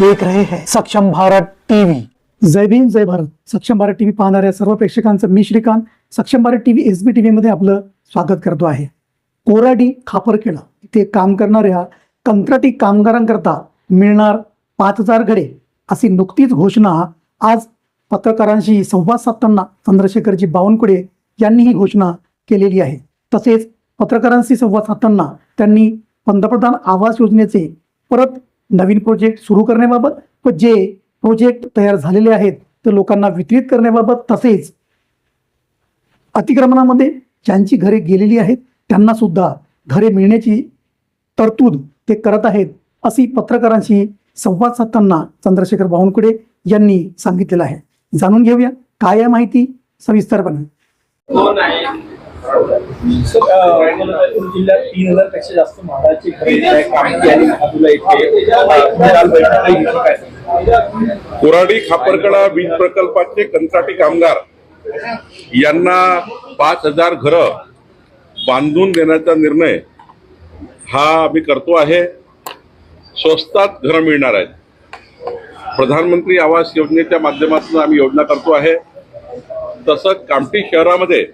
देख रहे हैं। सक्षम भारत टीवी। जय भीम जय भारत। सक्षम भारत टीव्ही पाहणाऱ्या सर्व प्रेक्षकांचं मी Shrikant. Saksham Bharat TV S B TV मध्ये आपलं स्वागत करतो आहे. कोराडी खापरखेडा इथे काम करणाऱ्या कंत्राटी कामगारांकरता मिळणार पाच हजार घडे अशी नुकतीच घोषणा आज पत्रकारांशी संवाद साधताना चंद्रशेखरजी बावनकुळे यांनी ही घोषणा केलेली आहे. तसेच पत्रकारांशी संवाद साधताना त्यांनी पंतप्रधान आवास योजनेचे परत नवीन प्रोजेक्ट सुरू करण्याबाबत व जे प्रोजेक्ट तयार झालेले आहेत ते लोकांना वितरित करण्याबाबत तसेच अतिक्रमणामध्ये ज्यांची घरे गेलेली आहेत त्यांना सुद्धा घरे मिळण्याची तरतूद ते करत आहेत अशी पत्रकारांशी संवाद साधताना चंद्रशेखर बावनकुळे यांनी सांगितलेलं आहे. जाणून घेऊया काय आहे माहिती? सविस्तरपणे जिल्ह्यात तीन हजारपेक्षा जास्त महाराजची कोराडी खापरकडा वीज प्रकल्पाचे कंत्राटी कामगार यांना पाच हजार घरं बांधून देण्याचा निर्णय हा आम्ही करतो आहे. स्वस्तात घरं मिळणार आहेत. प्रधानमंत्री आवास योजनेच्या माध्यमातून आम्ही योजना करतो आहे. तसंच कामठी शहरामध्ये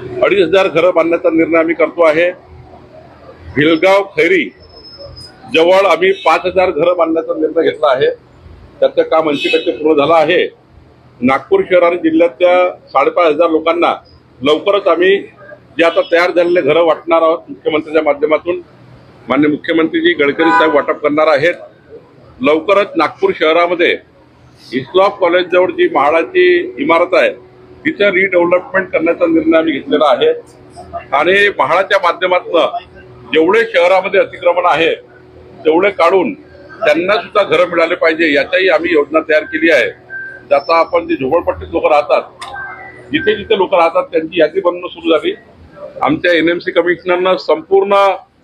अडीच हजार घरं बांधण्याचा निर्णय आम्ही करतो आहे. भिलगाव खैरी जवळ आम्ही पाच हजार घरं बांधण्याचा निर्णय घेतला आहे. त्याचं काम ऐंशी टक्के पूर्ण झालं आहे. नागपूर शहर आणि जिल्ह्यातल्या साडेपाच हजार लोकांना लवकरच आम्ही जे आता तयार झालेले घरं वाटणार आहोत मुख्यमंत्र्यांच्या माध्यमातून मान्य मुख्यमंत्रीजी गडकरी साहेब वाटप करणार आहेत. लवकरच नागपूर शहरामध्ये इस्लॉफ कॉलेजजवळ जी महाडाची इमारत आहे तिचं रिडेव्हलपमेंट करण्याचा निर्णय आम्ही घेतलेला आहे. आणि म्हाडाच्या माध्यमातून जेवढे शहरामध्ये अतिक्रमण आहे तेवढे काढून त्यांना सुद्धा घरं मिळाले पाहिजे याच्याही आम्ही योजना तयार केली आहे. त्याचा आपण जे झोपडपट्टीत लोक राहतात जिथे जिथे लोक राहतात त्यांची यादी बनवणं सुरू झाली. आमच्या एन एम सी कमिशनरनं संपूर्ण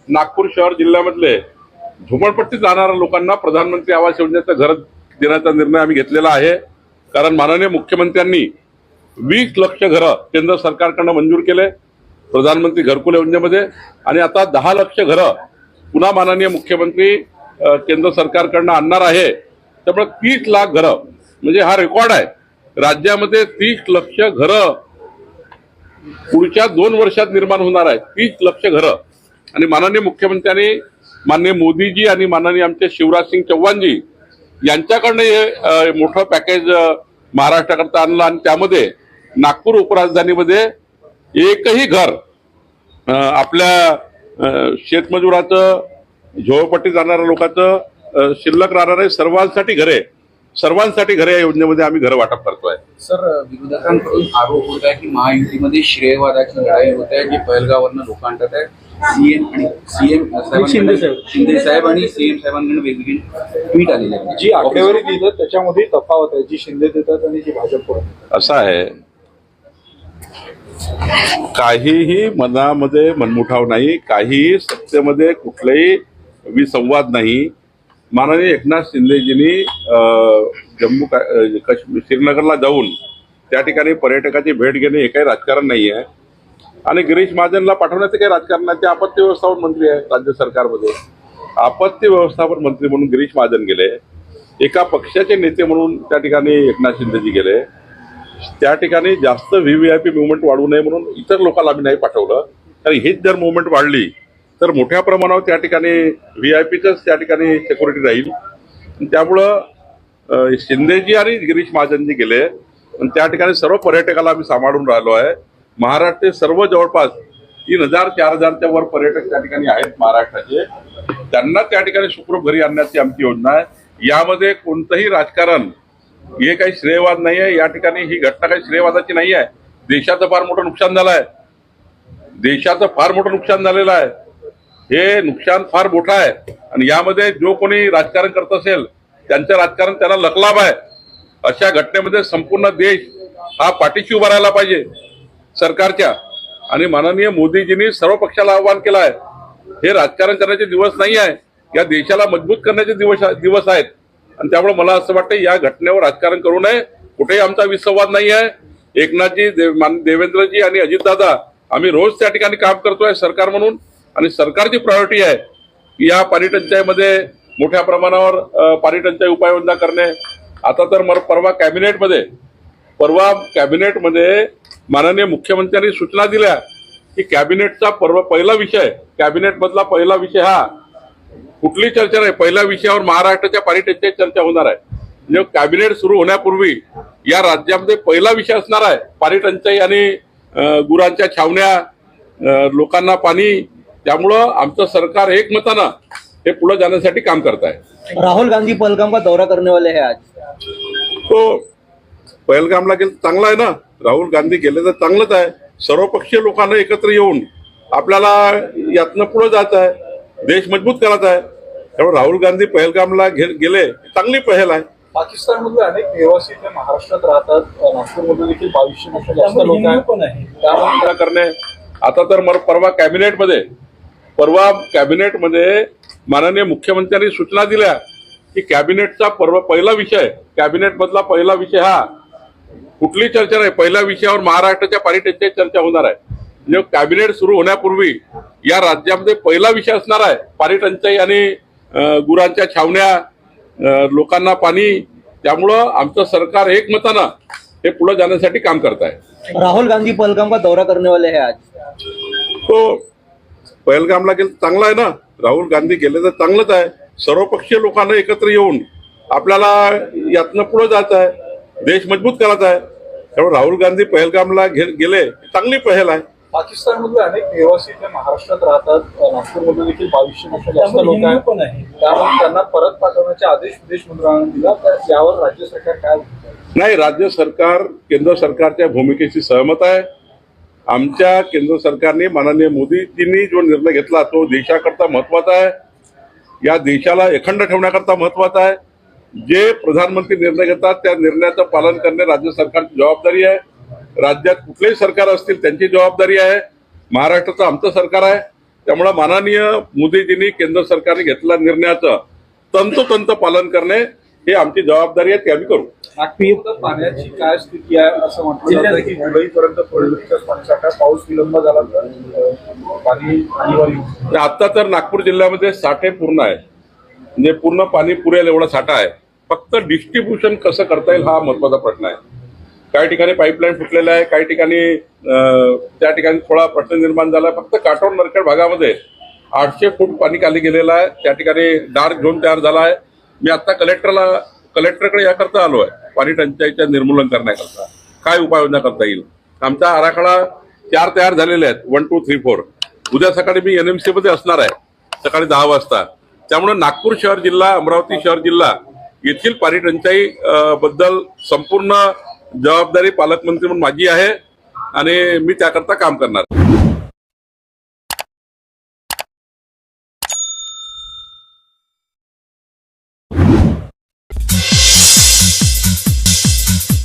नागपूर शहर जिल्ह्यामधले झोपडपट्टीत राहणाऱ्या लोकांना प्रधानमंत्री आवास योजनेचं घर देण्याचा निर्णय आम्ही घेतलेला आहे. कारण माननीय मुख्यमंत्र्यांनी वीस लक्ष घरं केंद्र सरकारकडनं मंजूर केले प्रधानमंत्री घरकुल योजनेमध्ये. आणि आता दहा लक्ष घरं पुन्हा माननीय मुख्यमंत्री केंद्र सरकारकडनं आणणार आहे. त्यामुळे तीस लाख घरं म्हणजे हा रेकॉर्ड आहे. राज्यामध्ये तीस लक्ष घरं पुढच्या दोन वर्षात निर्माण होणार आहे. तीस लक्ष घरं. आणि माननीय मुख्यमंत्र्यांनी माननीय मोदीजी आणि माननीय आमचे शिवराज सिंग चौहानजी यांच्याकडनं हे मोठं पॅकेज महाराष्ट्राकरता आणलं आणि त्यामध्ये नागपूर उपराजधानीमध्ये एकही घर आपल्या शेतमजुराचं झोपडपट्टीत जाणाऱ्या लोकांचं शिल्लक राहणारे सर्वांसाठी घरे सर्वांसाठी घरे या योजनेमध्ये आम्ही घरं वाटप करतोय सर विरोधकांकडून आरोप होत आहे की महायुतीमध्ये श्रेयवादाची लढाई होत आहे जे पहलगावरनं लोक आणतात आहे सीएम आणि सीएम शिंदे साहेब. शिंदे साहेब आणि सीएम साहेबांकडून वेगवेगळी ट्विट आलेली आहे जी आकडेवारी दिलं त्याच्यामध्ये तफावत आहे जी शिंदे देतात आणि जी भाजप. असं आहे काहीही मनामध्ये मनमुठाव नाही काहीही सत्तेमध्ये कुठलाही विसंवाद नाही. माननीय एकनाथ शिंदेजींनी जम्मू का- काश्मीर श्रीनगरला जाऊन त्या ठिकाणी पर्यटकाची भेट घेणे हे काही राजकारण नाही आहे. आणि गिरीश महाजनला पाठवण्याचं काही राजकारण नाही ते आपत्ती व्यवस्थापन मंत्री आहे राज्य सरकारमध्ये. आपत्ती व्यवस्थापन मंत्री म्हणून गिरीश महाजन गेले. एका पक्षाचे नेते म्हणून त्या ठिकाणी एकनाथ शिंदेजी गेले. त्या ठिकाणी जास्त V V I P movement वाढू नये म्हणून इतर लोकांना आम्ही नाही पाठवलं. कारण हीच जर मुवमेंट वाढली तर मोठ्या प्रमाणावर त्या ठिकाणी व्ही आय पीचंच त्या ठिकाणी सिक्युरिटी राहील. त्यामुळं शिंदेजी आणि गिरीश महाजनजी गेले. आणि त्या ठिकाणी सर्व पर्यटकाला आम्ही सांभाळून राहिलो आहे. महाराष्ट्रचे सर्व जवळपास तीन हजार चार हजारच्या वर पर्यटक त्या ठिकाणी आहेत महाराष्ट्राचे. त्यांना त्या ठिकाणी सुखरूप घरी आणण्याची आमची योजना आहे. यामध्ये कोणतंही राजकारण हे काही श्रेयवाद नाही आहे या ठिकाणी ही घटना काही श्रेयवादाची नाही आहे देशाचं फार मोठं नुकसान झालं आहे देशाचं फार मोठं नुकसान झालेलं आहे. हे नुकसान फार मोठं आहे. आणि यामध्ये जो कोणी राजकारण करत असेल त्यांचं राजकारण त्यांना लकलाभ आहे. अशा घटनेमध्ये संपूर्ण देश हा पाठीशी उभा राहायला पाहिजे सरकारच्या. आणि माननीय मोदीजींनी सर्व पक्षाला आव्हान केलं आहे. हे राजकारण करण्याचे दिवस नाही आहे या देशाला मजबूत करण्याचे दिवस दिवस आहेत. आणि त्यामुळे मला असं वाटतं या घटनेवर राजकारण करू नये. कुठेही आमचा विसंवाद नाही आहे एकनाथजी देव मान- देवेंद्रजी आणि अजितदादा आम्ही रोज त्या ठिकाणी काम करतोय सरकार म्हणून. आणि सरकारची प्रायोरिटी आहे की या पाणी टंचाईमध्ये मोठ्या प्रमाणावर पाणी टंचाई उपाययोजना करणे. आता तर मर परवा कॅबिनेटमध्ये परवा कॅबिनेटमध्ये माननीय मुख्यमंत्र्यांनी सूचना दिल्या की कॅबिनेटचा परवा पहिला विषय कॅबिनेटमधला पहिला विषय हा कुठली चर्चा नाही. पहिल्या विषयावर महाराष्ट्राच्या पाणी टंचाई चर्चा होणार आहे. म्हणजे कॅबिनेट सुरू होण्यापूर्वी या राज्यामध्ये पहिला विषय असणार आहे. पाणी टंचाई आणि गुरांच्या छावण्या लोकांना पाणी. त्यामुळं आमचं सरकार एकमतानं हे पुढे जाण्यासाठी काम करत आहे. राहुल गांधी पहलगाम का दौरा करने वाले हैं आज. तो पहलगामला गेलं चांगलं आहे ना? राहुल गांधी गेले तर चांगलंच आहे. सर्वपक्षीय लोकांना एकत्र येऊन आपल्याला यातनं पुढे जायचं आहे. देश मजबूत करायचा आहे. त्यामुळे राहुल गांधी पहलगामला गेले ही चांगली पहल आहे. पाकिस्तानमधले अनेक निवासी इथे महाराष्ट्रात राहतात. नागपूरमध्ये देखील बावीसशे पेक्षा जास्त लोक आहेत. त्यामुळे त्यामुळे करणे. आता तर मर परवा कॅबिनेटमध्ये परवा कॅबिनेटमध्ये माननीय मुख्यमंत्र्यांनी सूचना दिल्या की कॅबिनेटचा पर्व पहिला विषय कॅबिनेटमधला पहिला विषय हा कुठली चर्चा नाही. पहिल्या विषयावर महाराष्ट्राच्या पाणी टंचाई चर्चा होणार आहे. कॅबिनेट सुरू होण्यापूर्वी या राज्यामध्ये पहिला विषय असणार आहे. पाणी टंचाई आणि गुरांच्या छावण्या लोकांना पाणी. त्यामुळं आमचं सरकार एकमतानं हे पुढे जाण्यासाठी काम करत आहे. राहुल गांधी पहलगाम का दौरा करने वाले हैं आज. तो पहलगामला गेलं चांगलं आहे ना? राहुल गांधी गेले तर चांगलंच आहे. सर्वपक्षीय लोकांना एकत्र येऊन आपल्याला यातनं पुढे जायचं आहे. देश मजबूत करायचा आहे. त्यामुळे राहुल गांधी पहलगामला घे गेले. चांगली पहल आहे. पाकिस्तानमधले अनेक निवासी इथे महाराष्ट्रात राहतात. नागपूरमध्ये देखील बावीसशे पेक्षा जास्त लोक आहेत. त्यामुळे त्यांना परत पाठवण्याचे आदेश विदेश मंत्रालयाने दिला. तर यावर राज्य सरकार काय? नाही राज्य सरकार केंद्र सरकारच्या भूमिकेशी सहमत आहे. आमच्या केंद्र सरकारने माननीय मोदीजींनी जो निर्णय घेतला तो देशाकरता महत्त्वाचा आहे. या देशाला अखंड ठेवण्याकरता महत्त्वाचा आहे. जे प्रधानमंत्री निर्णय घेतात त्या निर्णयाचं पालन करणे राज्य सरकारची जबाबदारी आहे. राज्यात कुठलेही सरकार असतील त्यांची जबाबदारी आहे. महाराष्ट्राचं आमचं सरकार आहे. त्यामुळे माननीय मोदीजींनी केंद्र सरकारने घेतलेल्या निर्णयाचं तंतोतंत पालन करणे हे आमची जबाबदारी आहे ते आम्ही करू. पाण्याची काय स्थिती आहे असं म्हटलं जातं की पाणीसाठा पाऊस विलंब झाला तर पाणी आता तर नागपूर जिल्ह्यामध्ये साठे पूर्ण आहे. म्हणजे पूर्ण पाणी पुरेल एवढा साठा आहे. फक्त डिस्ट्रीब्युशन कसं करता येईल हा महत्त्वाचा प्रश्न आहे. काही ठिकाणी पाईपलाईन फुटलेलं आहे काही ठिकाणी त्या ठिकाणी थोडा प्रश्न निर्माण झाला. आहे. फक्त काटोर नरखेड भागामध्ये आठशे फूट पाणी खाली गेलेलं आहे. त्या ठिकाणी डार्क झोन तयार झाला आहे. मी आता कलेक्टरला कलेक्टरकडे याकरता आलो आहे. पाणी टंचाईच्या निर्मूलन करण्याकरता. काय उपाययोजना करता येईल? आमचा आराखडा चार तयार झालेले आहेत. वन टू थ्री फोर उद्या सकाळी मी एन एम सीमध्ये असणार आहे. सकाळी दहा वाजता. त्यामुळे नागपूर शहर जिल्हा अमरावती शहर जिल्हा येथील पाणी टंचाई बद्दल संपूर्ण जबाबदारी पालकमंत्री म्हणून माझी आहे आणि मी त्याकरता काम करणार.